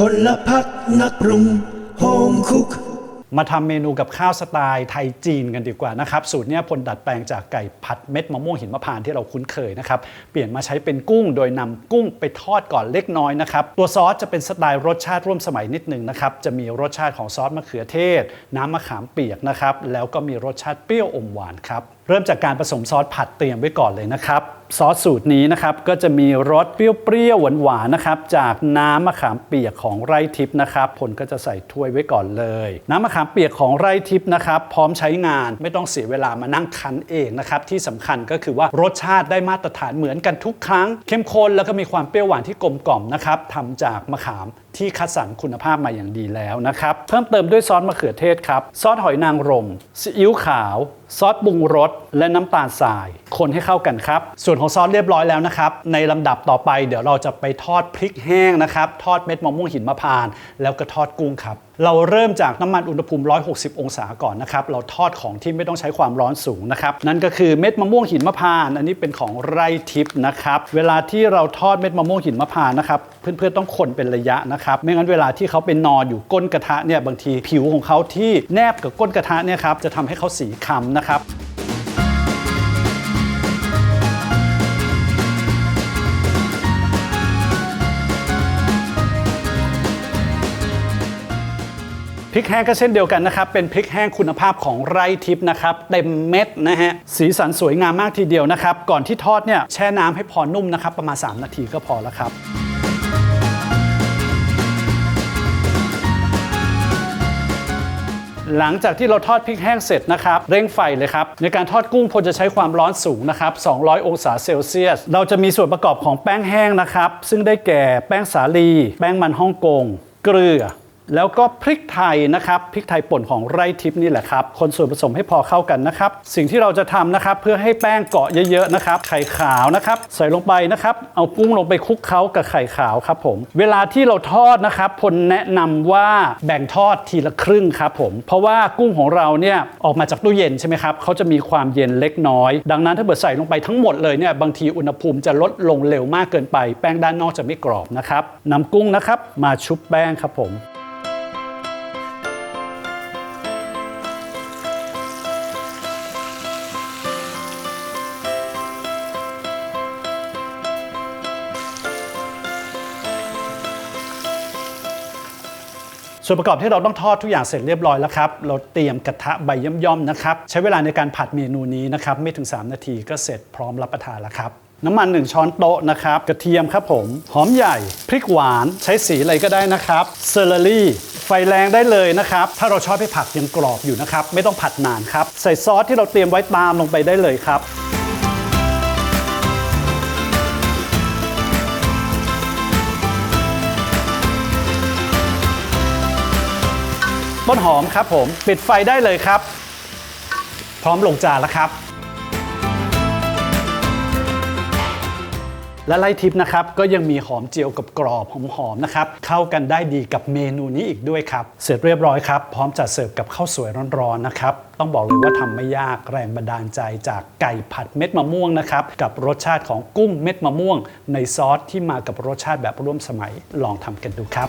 พลพักนักปรุงโฮมคุก มาทำเมนูกับข้าวสไตล์ไทยจีนกันดีกว่านะครับ สูตรเนี้ยพลดัดแปลงจากไก่ผัดเม็ดมะม่วงหินมะพร้านต์ที่เราคุ้นเคยนะครับ เปลี่ยนมาใช้เป็นกุ้งโดยนำกุ้งไปทอดก่อนเล็กน้อยนะครับ ตัวซอสจะเป็นสไตล์รสชาติร่วมสมัยนิดหนึงนะครับ จะมีรสชาติของซอสมะเขือเทศ น้ำมะขามเปียกนะครับ แล้วก็มีรสชาติเปรี้ยวอมหวานครับ เริ่มจากการผสมซอสผัดเตรียมไว้ก่อนเลยนะครับซอสสูตรนี้นะครับก็จะมีรสเปรี้ยวๆหวานๆนะครับจากน้ำมะขามเปียกของไร่ทิพย์นะครับผลก็จะใส่ถ้วยไว้ก่อนเลย น้ำมะขามเปียกของไร่ทิพย์นะครับพร้อมใช้งานไม่ต้องเสียเวลามานั่งคั้นเองนะครับที่สำคัญก็คือว่ารสชาติได้มาตรฐานเหมือนกันทุกครั้ง เข้มข้นแล้วก็มีความเปรี้ยวหวานที่กลมกล่อมนะครับทำจากมะขาม ที่คัดสรรคุณภาพมาอย่างดีแล้วนะครับ เพิ่มเติมด้วยซอสมะเขือเทศครับ ซอสหอยนางรมซีอิ๊วขาว ซอสปรุงรสและน้ำตาลทราย คนให้เข้ากันครับ ส่วนของซอสเรียบร้อยแล้วนะครับ ในลำดับต่อไปเดี๋ยวเราจะไปทอดพริกแห้งนะครับ ทอดเม็ดมะม่วงหินมะพร้านแล้วก็ทอดกุ้งครับเราเริ่มจากน้ำมันอุณหภูมิ 160 องศาก่อนนะครับ เราทอดของที่ไม่ต้องใช้ความร้อนสูงนะครับ นั่นก็คือเม็ดมะม่วงหินมะพร้าน อันนี้เป็นของไร่ทิพย์นะครับ เวลาที่เราทอดเม็ดมะม่วงหินมะพร้านนะครับ เพื่อนๆต้องคนเป็นระยะนะครับไม่งั้นเวลาที่เขาเป็นนอนอยู่ก้นกระทะเนี่ยบางทีผิวของเขาที่แนบกับก้นกระทะเนี่ยครับจะทำให้เขาสีคล้ำนะครับพริกแห้งก็เช่นเดียวกันนะครับเป็นพริกแห้งคุณภาพของไร่ทิพย์นะครับเต็มเม็ดนะฮะสีสันสวยงามมากทีเดียวนะครับ ก่อนที่ทอดเนี่ยแช่น้ำให้พอนุ่มนะครับประมาณ 3 นาทีก็พอแล้วครับ หลังจากที่เราทอดพริกแห้งเสร็จนะครับเร่งไฟเลยครับในการทอดกุ้งพลจะใช้ความร้อนสูงนะครับ 200 องศาเซลเซียส เราจะมีส่วนประกอบของแป้งแห้งนะครับ ซึ่งได้แก่แป้งสาลี แป้งมันฮ่องกง เกลือ แล้วก็พริกไทยนะครับพริกไทยป่นของไร่ทิพย์นี่แหละครับ คนส่วนผสมให้พอเข้ากันนะครับ สิ่งที่เราจะทำนะครับเพื่อให้แป้งเกาะเยอะๆนะครับ ไข่ขาวนะครับ ใส่ลงไปนะครับ เอากุ้งลงไปคลุกเคล้ากับไข่ขาวครับผม เวลาที่เราทอดนะครับพลแนะนำว่าแบ่งทอดทีละครึ่งครับผม เพราะว่ากุ้งของเราเนี่ยออกมาจากตู้เย็นใช่ไหมครับเขาจะมีความเย็นเล็กน้อย ดังนั้นถ้าเกิดใส่ลงไปทั้งหมดเลยเนี่ยบางทีอุณหภูมิจะลดลงเร็วมากเกินไป แป้งด้านนอกจะไม่กรอบนะครับนำกุ้งนะครับมาชุบแป้งครับผม ส่วนประกอบที่เราต้องทอดทุกอย่างเสร็จเรียบร้อยแล้วครับ เราเตรียมกระทะใบย่อมๆนะครับ ใช้เวลาในการผัดเมนูนี้นะครับ ไม่ถึง 3 นาทีก็เสร็จพร้อมรับประทานแล้วครับ น้ำมัน 1 ช้อนโต๊ะนะครับ กระเทียมครับผม หอมใหญ่ พริกหวาน ใช้สีอะไรก็ได้นะครับ เซอร์รี่ ไฟแรงได้เลยนะครับ ถ้าเราชอบให้ผักยังกรอบอยู่นะครับ ไม่ต้องผัดนานครับ ใส่ซอสที่เราเตรียมไว้ตามลงไปได้เลยครับ ต้นหอมครับผม ปิดไฟได้เลยครับ พร้อมลงจานแล้วครับ และไล่ทิปนะครับ ก็ยังมีหอมเจียวกับกรอบหอมๆนะครับ เข้ากันได้ดีกับเมนูนี้อีกด้วยครับ เสร็จเรียบร้อยครับ พร้อมจัดเสิร์ฟกับข้าวสวยร้อนๆนะครับต้องบอกเลยว่าทำไม่ยากแรงบันดาลใจจากไก่ผัดเม็ดมะม่วงนะครับ กับรสชาติของกุ้งเม็ดมะม่วง ในซอสที่มากับรสชาติแบบร่วมสมัยลองทำกันดูครับ